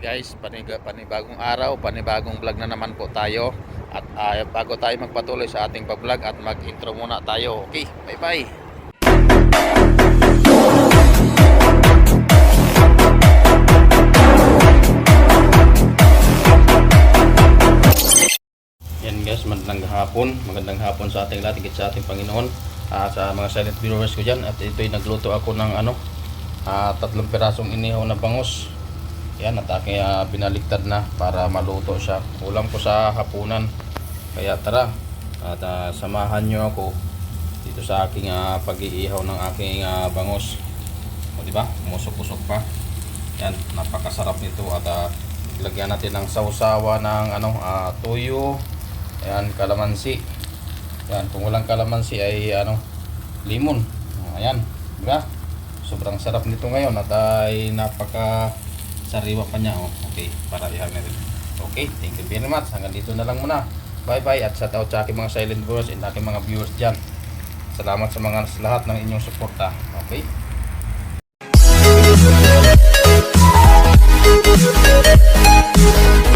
guys, paniga, panibagong araw, panibagong vlog na naman po tayo. At ah, bago tayo magpatuloy sa ating pag-vlog at mag-intro muna tayo. Okay, bye-bye. Yan guys, magandang hapon. Magandang hapon sa ating lahat, sa ating Panginoon. Ah, sa mga silent viewers ko dyan. At ito'y nagluto ako ng ano, ah, tatlong pirasong inihaw na bangus. Yan, at aking ah, binaliktad na para maluto siya. Ulam ko sa hapunan. Kaya tara, at ah, samahan nyo ako dito sa aking ah, pag-iihaw ng aking ah, bangus. O di ba? Musok-usok pa. Yan, napakasarap nito at ah, lagyan natin ng sausawa ng ano, ah, tuyo. Ayan, kalamansi. Yan, kung walang kalamansi ay ano, limon. Ayan, di ba? Sobrang sarap nito ngayon at ay napaka sariwa pa niya. Oh. Okay, para natin. Okay, thank you very much. Hanggang dito na lang muna. Bye-bye at shout out sa aking mga silent viewers and aking mga viewers dyan. Salamat sa mga sa lahat ng inyong suporta. Okay? You.